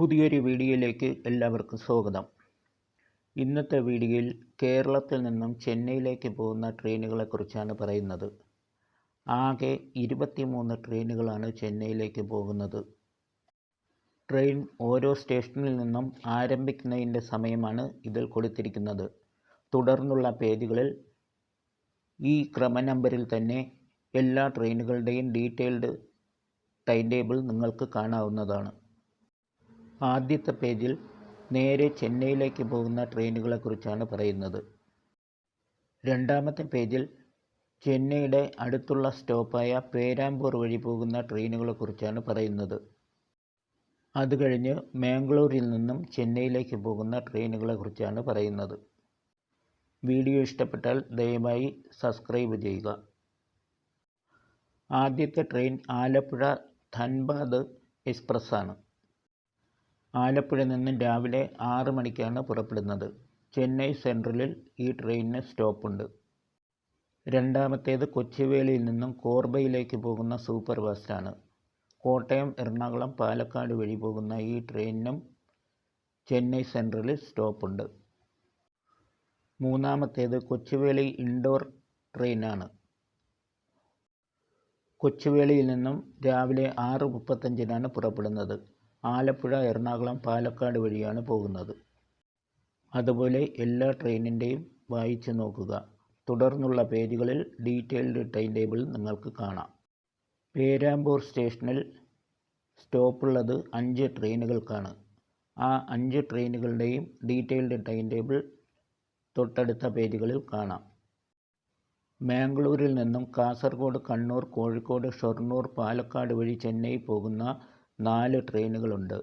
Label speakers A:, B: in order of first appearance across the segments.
A: പുതിയൊരു വീഡിയോയിലേക്ക് എല്ലാവർക്കും സ്വാഗതം. ഇന്നത്തെ വീഡിയോയിൽ കേരളത്തിൽ നിന്നും ചെന്നൈയിലേക്ക് പോകുന്ന ട്രെയിനുകളെക്കുറിച്ചാണ് പറയുന്നത്. ആകെ ഇരുപത്തിമൂന്ന് ട്രെയിനുകളാണ് ചെന്നൈയിലേക്ക് പോകുന്നത്. ട്രെയിൻ ഓരോ സ്റ്റേഷനിൽ നിന്നും ആരംഭിക്കുന്നതിന്റെ സമയമാണ് ഇതിൽ കൊടുത്തിരിക്കുന്നത്. തുടർന്നുള്ള പേജുകളിൽ ഈ ക്രമ നമ്പറിൽ തന്നെ എല്ലാ ട്രെയിനുകളുടെയും ഡീറ്റെയിൽഡ് ടൈം ടേബിൾ നിങ്ങൾക്ക് കാണാവുന്നതാണ്. ആദ്യത്തെ പേജിൽ നേരെ ചെന്നൈയിലേക്ക് പോകുന്ന ട്രെയിനുകളെക്കുറിച്ചാണ് പറയുന്നത്. രണ്ടാമത്തെ പേജിൽ ചെന്നൈയുടെ അടുത്തുള്ള സ്റ്റോപ്പായ പേരാമ്പൂർ വഴി പോകുന്ന ട്രെയിനുകളെക്കുറിച്ചാണ് പറയുന്നത്. അത് കഴിഞ്ഞ് മാംഗ്ലൂരിൽ നിന്നും ചെന്നൈയിലേക്ക് പോകുന്ന ട്രെയിനുകളെക്കുറിച്ചാണ് പറയുന്നത്. വീഡിയോ ഇഷ്ടപ്പെട്ടാൽ ദയവായി സബ്സ്ക്രൈബ് ചെയ്യുക. ആദ്യത്തെ ട്രെയിൻ ആലപ്പുഴ ധൻബാദ് എക്സ്പ്രസ് ആലപ്പുഴ നിന്നും രാവിലെ ആറ് മണിക്കാണ് പുറപ്പെടുന്നത്. ചെന്നൈ സെൻട്രലിൽ ഈ ട്രെയിനിന് സ്റ്റോപ്പുണ്ട്. രണ്ടാമത്തേത് കൊച്ചുവേളിയിൽ നിന്നും കോർബയിലേക്ക് പോകുന്ന സൂപ്പർ ഫാസ്റ്റാണ് കോട്ടയം എറണാകുളം പാലക്കാട് വഴി പോകുന്ന ഈ ട്രെയിനിനും ചെന്നൈ സെൻട്രലിൽ സ്റ്റോപ്പുണ്ട്. മൂന്നാമത്തേത് കൊച്ചുവേളി ഇൻഡോർ ട്രെയിനാണ്. കൊച്ചുവേളിയിൽ നിന്നും രാവിലെ ആറ് മുപ്പത്തഞ്ചിനാണ് പുറപ്പെടുന്നത്. ആലപ്പുഴ എറണാകുളം പാലക്കാട് വഴിയാണ് പോകുന്നത്. അതുപോലെ എല്ലാ ട്രെയിനിന്റെയും വായിച്ചു നോക്കുക. തുടർന്നുള്ള പേജുകളിൽ ഡീറ്റെയിൽഡ് ടൈം ടേബിൾ നിങ്ങൾക്ക് കാണാം. പേരാമ്പൂർ സ്റ്റേഷനിൽ സ്റ്റോപ്പുള്ളത് അഞ്ച് ട്രെയിനുകൾക്കാണ്. ആ അഞ്ച് ട്രെയിനുകളുടെയും ഡീറ്റെയിൽഡ് ടൈം ടേബിൾ തൊട്ടടുത്ത പേജുകളിൽ കാണാം. മാംഗ്ലൂരിൽ നിന്നും കാസർഗോഡ് കണ്ണൂർ കോഴിക്കോട് ഷൊർണൂർ പാലക്കാട് വഴി ചെന്നൈ പോകുന്ന നാല് ട്രെയിനുകളുണ്ട്.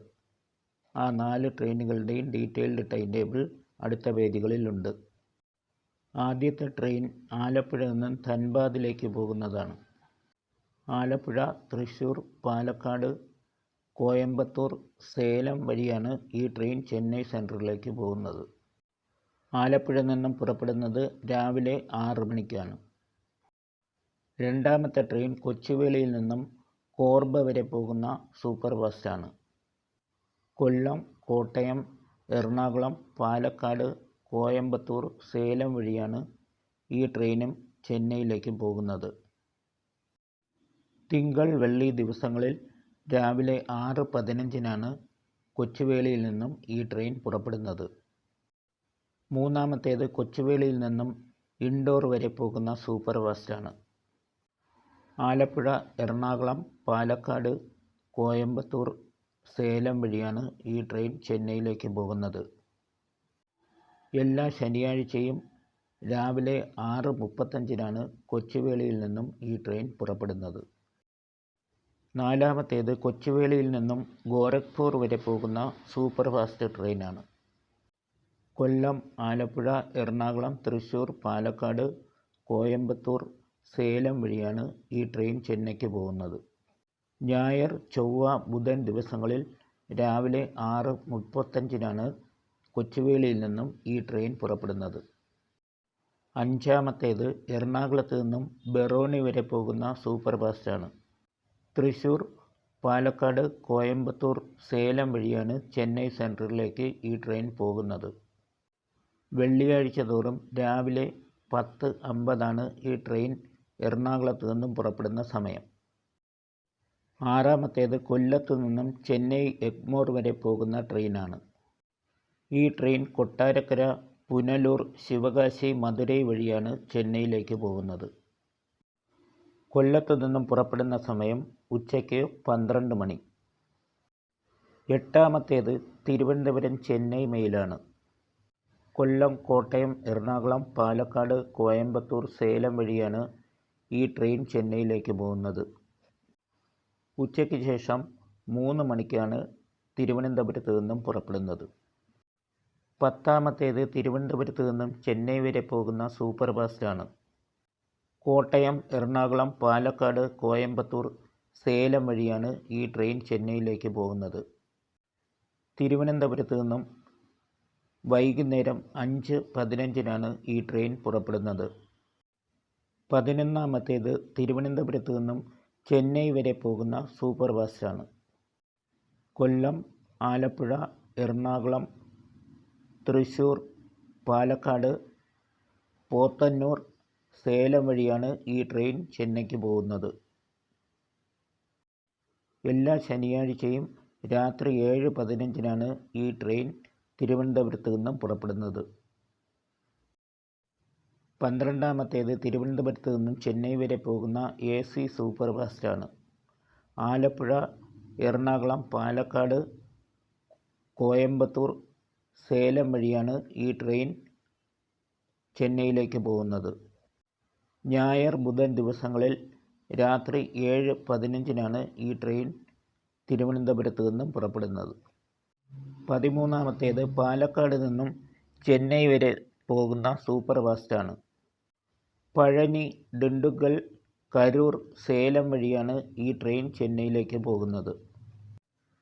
A: ആ നാല് ട്രെയിനുകളുടെയും ഡീറ്റെയിൽഡ് ടൈം ടേബിൾ അടുത്ത പേജുകളിലുണ്ട്. ആദ്യത്തെ ട്രെയിൻ ആലപ്പുഴ നിന്നും ധൻബാദിലേക്ക് പോകുന്നതാണ്. ആലപ്പുഴ തൃശ്ശൂർ പാലക്കാട് കോയമ്പത്തൂർ സേലം വഴിയാണ് ഈ ട്രെയിൻ ചെന്നൈ സെൻട്രലിലേക്ക് പോകുന്നത്. ആലപ്പുഴ നിന്നും പുറപ്പെടുന്നത് രാവിലെ ആറ് മണിക്കാണ്. രണ്ടാമത്തെ ട്രെയിൻ കൊച്ചുവേളിയിൽ നിന്നും കോർബ വരെ പോകുന്ന സൂപ്പർ ബസ്സാണ് കൊല്ലം കോട്ടയം എറണാകുളം പാലക്കാട് കോയമ്പത്തൂർ സേലം വഴിയാണ് ഈ ട്രെയിനും ചെന്നൈയിലേക്ക് പോകുന്നത്. തിങ്കൾ വെള്ളി ദിവസങ്ങളിൽ രാവിലെ ആറ് പതിനഞ്ചിനാണ് കൊച്ചുവേളിയിൽ നിന്നും ഈ ട്രെയിൻ പുറപ്പെടുന്നത്. മൂന്നാമത്തേത് കൊച്ചുവേളിയിൽ നിന്നും ഇൻഡോർ വരെ പോകുന്ന സൂപ്പർ ഫാസ്റ്റാണ്. ആലപ്പുഴ എറണാകുളം പാലക്കാട് കോയമ്പത്തൂർ സേലം വഴിയാണ് ഈ ട്രെയിൻ ചെന്നൈയിലേക്ക് പോകുന്നത്. എല്ലാ ശനിയാഴ്ചയും രാവിലെ ആറ് മുപ്പത്തഞ്ചിനാണ് കൊച്ചുവേളിയിൽ നിന്നും ഈ ട്രെയിൻ പുറപ്പെടുന്നത്. നാലാമത്തേത് കൊച്ചുവേളിയിൽ നിന്നും ഗോരഖ്പൂർ വരെ പോകുന്ന സൂപ്പർ ഫാസ്റ്റ് ട്രെയിനാണ്. കൊല്ലം ആലപ്പുഴ എറണാകുളം തൃശ്ശൂർ പാലക്കാട് കോയമ്പത്തൂർ സേലം വഴിയാണ് ഈ ട്രെയിൻ ചെന്നൈക്ക് പോകുന്നത്. ഞായർ ചൊവ്വ ബുധൻ ദിവസങ്ങളിൽ രാവിലെ ആറ് മുപ്പത്തഞ്ചിനാണ് കൊച്ചുവേളിയിൽ നിന്നും ഈ ട്രെയിൻ പുറപ്പെടുന്നത്. അഞ്ചാമത്തേത് എറണാകുളത്ത് നിന്നും ബെറോണി വരെ പോകുന്ന സൂപ്പർ ഫാസ്റ്റാണ് തൃശ്ശൂർ പാലക്കാട് കോയമ്പത്തൂർ സേലം വഴിയാണ് ചെന്നൈ സെൻട്രലിലേക്ക് ഈ ട്രെയിൻ പോകുന്നത്. വെള്ളിയാഴ്ച തോറും രാവിലെ പത്ത് അമ്പതാണ് ഈ ട്രെയിൻ എറണാകുളത്ത് നിന്നും പുറപ്പെടുന്ന സമയം. ആറാമത്തേത് കൊല്ലത്തു നിന്നും ചെന്നൈ എഗ്മോർ വരെ പോകുന്ന ട്രെയിനാണ്. ഈ ട്രെയിൻ കൊട്ടാരക്കര പുനലൂർ ശിവകാശി മധുരൈ വഴിയാണ് ചെന്നൈയിലേക്ക് പോകുന്നത്. കൊല്ലത്തു നിന്നും പുറപ്പെടുന്ന സമയം ഉച്ചയ്ക്ക് പന്ത്രണ്ട് മണി. എട്ടാമത്തേത് തിരുവനന്തപുരം ചെന്നൈ മെയിലാണ്. കൊല്ലം കോട്ടയം എറണാകുളം പാലക്കാട് കോയമ്പത്തൂർ സേലം വഴിയാണ് ഈ ട്രെയിൻ ചെന്നൈയിലേക്ക് പോകുന്നത്. ഉച്ചയ്ക്ക് ശേഷം മൂന്ന് മണിക്കാണ് തിരുവനന്തപുരത്ത് നിന്നും പുറപ്പെടുന്നത്. പത്താമത്തേത് തിരുവനന്തപുരത്ത് നിന്നും ചെന്നൈ വരെ പോകുന്ന സൂപ്പർ ഫാസ്റ്റാണ്. കോട്ടയം എറണാകുളം പാലക്കാട് കോയമ്പത്തൂർ സേലം വഴിയാണ് ഈ ട്രെയിൻ ചെന്നൈയിലേക്ക് പോകുന്നത്. തിരുവനന്തപുരത്ത് നിന്നും വൈകുന്നേരം അഞ്ച് പതിനഞ്ചിനാണ് ഈ ട്രെയിൻ പുറപ്പെടുന്നത്. പതിനൊന്നാമത്തേത് തിരുവനന്തപുരത്തു നിന്നും ചെന്നൈ വരെ പോകുന്ന സൂപ്പർ ഫാസ്റ്റാണ്. കൊല്ലം ആലപ്പുഴ എറണാകുളം തൃശ്ശൂർ പാലക്കാട് പോത്തന്നൂർ സേലം വഴിയാണ് ഈ ട്രെയിൻ ചെന്നൈക്ക് പോകുന്നത്. എല്ലാ ശനിയാഴ്ചയും രാത്രി ഏഴ് പതിനഞ്ചിനാണ് ഈ ട്രെയിൻ തിരുവനന്തപുരത്ത് നിന്നും പുറപ്പെടുന്നത്. പന്ത്രണ്ടാമത്തേത് തിരുവനന്തപുരത്ത് നിന്നും ചെന്നൈ വരെ പോകുന്ന എ സി സൂപ്പർ ഫാസ്റ്റാണ് ആലപ്പുഴ എറണാകുളം പാലക്കാട് കോയമ്പത്തൂർ സേലം വഴിയാണ് ഈ ട്രെയിൻ ചെന്നൈയിലേക്ക് പോകുന്നത്. ഞായർ ബുധൻ ദിവസങ്ങളിൽ രാത്രി ഏഴ് പതിനഞ്ചിനാണ് ഈ ട്രെയിൻ തിരുവനന്തപുരത്ത് നിന്നും പുറപ്പെടുന്നത്. പതിമൂന്നാമത്തേത് പാലക്കാട് നിന്നും ചെന്നൈ വരെ പോകുന്ന സൂപ്പർ ഫാസ്റ്റാണ് പഴനി ദിണ്ടുഗൽ കരൂർ സേലം വഴിയാണ് ഈ ട്രെയിൻ ചെന്നൈയിലേക്ക് പോകുന്നത്.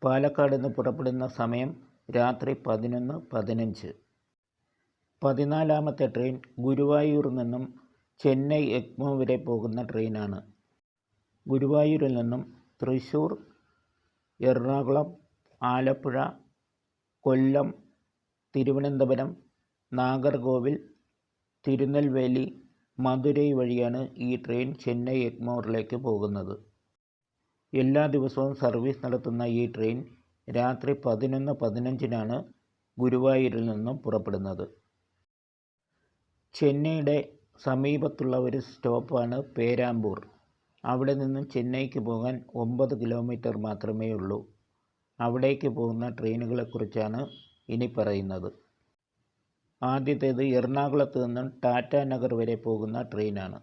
A: പാലക്കാട് നിന്ന് പുറപ്പെടുന്ന സമയം രാത്രി പതിനൊന്ന് പതിനഞ്ച്. പതിനാലാമത്തെ ട്രെയിൻ ഗുരുവായൂർ നിന്നും ചെന്നൈ എഗ്മോ വരെ പോകുന്ന ട്രെയിനാണ്. ഗുരുവായൂരിൽ നിന്നും തൃശ്ശൂർ എറണാകുളം ആലപ്പുഴ കൊല്ലം തിരുവനന്തപുരം നാഗർകോവിൽ തിരുനെൽവേലി മധുരൈ വഴിയാണ് ഈ ട്രെയിൻ ചെന്നൈ എഗ്മോറിലേക്ക് പോകുന്നത്. എല്ലാ ദിവസവും സർവീസ് നടത്തുന്ന ഈ ട്രെയിൻ രാത്രി പതിനൊന്ന് പതിനഞ്ചിനാണ് ഗുരുവായൂരിൽ നിന്നും പുറപ്പെടുന്നത്. ചെന്നൈയുടെ സമീപത്തുള്ള ഒരു സ്റ്റോപ്പാണ് പേരാമ്പൂർ. അവിടെ നിന്നും ചെന്നൈക്ക് പോകാൻ ഒമ്പത് കിലോമീറ്റർ മാത്രമേ ഉള്ളൂ അവിടേക്ക് പോകുന്ന ട്രെയിനുകളെക്കുറിച്ചാണ് ഇനി പറയുന്നത്. ആദ്യത്തേത് എറണാകുളത്ത് നിന്നും ടാറ്റ നഗർ വരെ പോകുന്ന ട്രെയിനാണ്.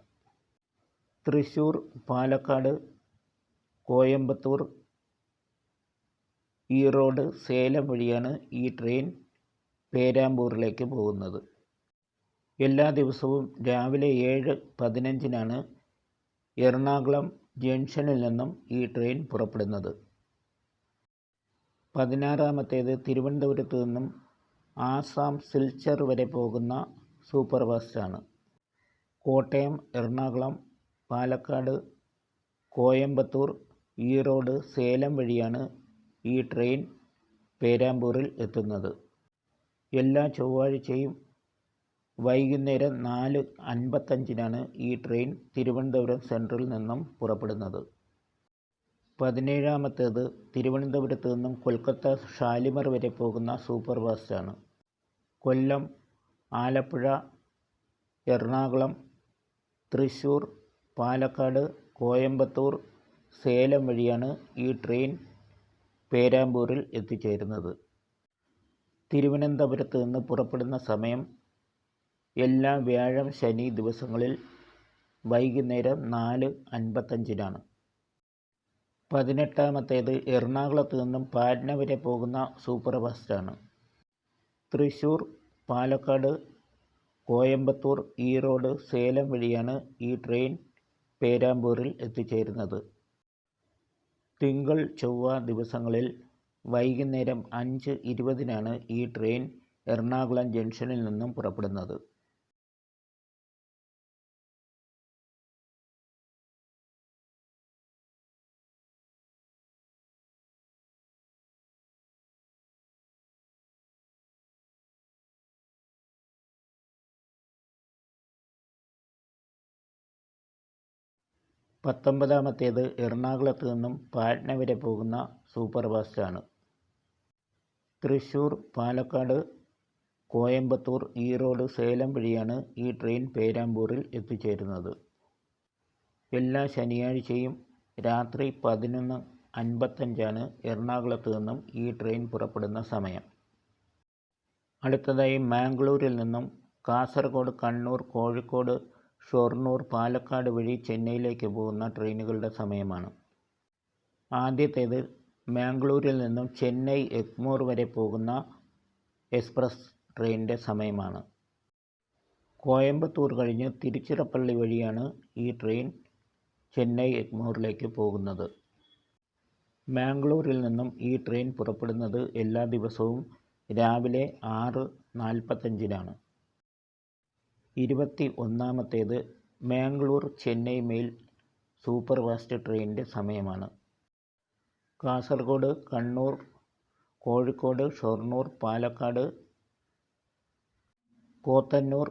A: തൃശ്ശൂർ പാലക്കാട് കോയമ്പത്തൂർ ഈറോഡ് സേലം വഴിയാണ് ഈ ട്രെയിൻ പേരാമ്പൂരിലേക്ക് പോകുന്നത്. എല്ലാ ദിവസവും രാവിലെ ഏഴ് പതിനഞ്ചിനാണ് എറണാകുളം ജംഗ്ഷനിൽ നിന്നും ഈ ട്രെയിൻ പുറപ്പെടുന്നത്. പതിനാറാമത്തേത് തിരുവനന്തപുരത്ത് നിന്നും ആസാം സിൽച്ചർ വരെ പോകുന്ന സൂപ്പർ ഫാസ്റ്റാണ് കോട്ടയം എറണാകുളം പാലക്കാട് കോയമ്പത്തൂർ ഈറോഡ് സേലം വഴിയാണ് ഈ ട്രെയിൻ പേരാമ്പൂരിൽ എത്തുന്നത്. എല്ലാ ചൊവ്വാഴ്ചയും വൈകുന്നേരം നാല് അൻപത്തഞ്ചിനാണ് ഈ ട്രെയിൻ തിരുവനന്തപുരം സെൻട്രലിൽ നിന്നും പുറപ്പെടുന്നത്. പതിനേഴാമത്തേത് തിരുവനന്തപുരത്ത് നിന്നും കൊൽക്കത്ത ഷാലിമർ വരെ പോകുന്ന സൂപ്പർ ഫാസ്റ്റാണ്. കൊല്ലം ആലപ്പുഴ എറണാകുളം തൃശ്ശൂർ പാലക്കാട് കോയമ്പത്തൂർ സേലം വഴിയാണ് ഈ ട്രെയിൻ പേരാമ്പൂരിൽ എത്തിച്ചേരുന്നത്. തിരുവനന്തപുരത്ത് നിന്ന് പുറപ്പെടുന്ന സമയം എല്ലാ വ്യാഴം ശനി ദിവസങ്ങളിൽ വൈകുന്നേരം നാല് അൻപത്തഞ്ചിനാണ്. പതിനെട്ടാമത്തേത് എറണാകുളത്ത് നിന്നും പാറ്റ്ന വരെ പോകുന്ന സൂപ്പർ ഫാസ്റ്റാണ്. തൃശ്ശൂർ പാലക്കാട് കോയമ്പത്തൂർ ഈറോഡ് സേലം വഴിയാണ് ഈ ട്രെയിൻ പേരാമ്പൂരിൽ എത്തിച്ചേരുന്നത്. തിങ്കൾ ചൊവ്വ ദിവസങ്ങളിൽ വൈകുന്നേരം അഞ്ച് ഇരുപതിനാണ് ഈ ട്രെയിൻ എറണാകുളം ജംഗ്ഷനിൽ നിന്നും പുറപ്പെടുന്നത്. പത്തൊമ്പതാമത്തേത് എറണാകുളത്ത് നിന്നും പാട്ന വരെ പോകുന്ന സൂപ്പർ ഫാസ്റ്റാണ് തൃശ്ശൂർ പാലക്കാട് കോയമ്പത്തൂർ ഈറോഡ് സേലം വഴിയാണ് ഈ ട്രെയിൻ പേരാമ്പൂരിൽ എത്തിച്ചേരുന്നത്. എല്ലാ ശനിയാഴ്ചയും രാത്രി പതിനൊന്ന് അൻപത്തഞ്ചാണ് എറണാകുളത്ത് നിന്നും ഈ ട്രെയിൻ പുറപ്പെടുന്ന സമയം. അടുത്തതായി മാംഗ്ലൂരിൽ നിന്നും കാസർഗോഡ് കണ്ണൂർ കോഴിക്കോട് ഷൊർണൂർ പാലക്കാട് വഴി ചെന്നൈയിലേക്ക് പോകുന്ന ട്രെയിനുകളുടെ സമയമാണ്. ആദ്യത്തേത് മാംഗ്ലൂരിൽ നിന്നും ചെന്നൈ എഗ്മോർ വരെ പോകുന്ന എക്സ്പ്രസ് ട്രെയിനിന്റെ സമയമാണ്. കോയമ്പത്തൂർ കഴിഞ്ഞ് തിരുച്ചിറപ്പള്ളി വഴിയാണ് ഈ ട്രെയിൻ ചെന്നൈ എഗ്മോറിലേക്ക് പോകുന്നത്. മാംഗ്ലൂരിൽ നിന്നും ഈ ട്രെയിൻ പുറപ്പെടുന്നത് എല്ലാ ദിവസവും രാവിലെ ആറ് നാൽപ്പത്തഞ്ചിനാണ്. ഇരുപത്തി ഒന്നാമത്തേത് Mangalore Chennai mail super fast ട്രെയിനിന്റെ സമയമാണ്. കാസർഗോഡ് കണ്ണൂർ കോഴിക്കോട് ഷൊർണൂർ പാലക്കാട് പോത്തന്നൂർ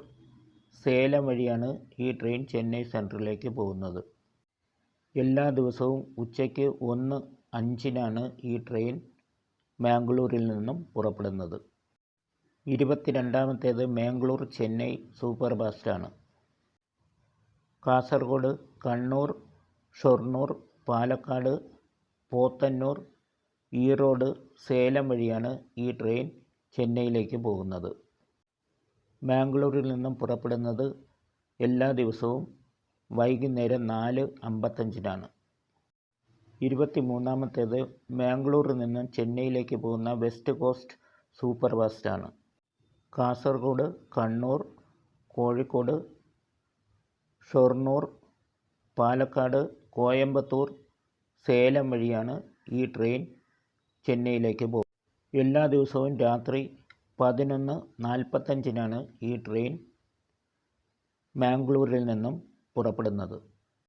A: സേലം വഴിയാണ് ഈ ട്രെയിൻ ചെന്നൈ സെൻട്രലിലേക്ക് പോകുന്നത്. എല്ലാ ദിവസവും ഉച്ചയ്ക്ക് ഒന്ന് അഞ്ചിനാണ് ഈ ട്രെയിൻ മാംഗ്ലൂരിൽ നിന്നും പുറപ്പെടുന്നത്. ഇരുപത്തിരണ്ടാമത്തേത് മാംഗ്ലൂർ ചെന്നൈ സൂപ്പർ ഫാസ്റ്റാണ് കാസർഗോഡ് കണ്ണൂർ ഷൊർണൂർ പാലക്കാട് പോത്തന്നൂർ ഈറോഡ് സേലം വഴിയാണ് ഈ ട്രെയിൻ ചെന്നൈയിലേക്ക് പോകുന്നത്. മാംഗ്ലൂരിൽ നിന്നും പുറപ്പെടുന്നത് എല്ലാ ദിവസവും വൈകുന്നേരം നാല് അമ്പത്തഞ്ചിനാണ്. ഇരുപത്തി മൂന്നാമത്തേത് മാംഗ്ലൂരിൽ നിന്നും ചെന്നൈയിലേക്ക് പോകുന്ന വെസ്റ്റ് കോസ്റ്റ് സൂപ്പർ ഫാസ്റ്റാണ് കാസർഗോഡ് കണ്ണൂർ കോഴിക്കോട് ഷൊർണൂർ പാലക്കാട് കോയമ്പത്തൂർ സേലം വഴിയാണ് ഈ ട്രെയിൻ ചെന്നൈയിലേക്ക് പോകും എല്ലാ ദിവസവും രാത്രി പതിനൊന്ന് നാൽപ്പത്തഞ്ചിനാണ് ഈ ട്രെയിൻ മാംഗ്ലൂരിൽ നിന്നും പുറപ്പെടുന്നത്.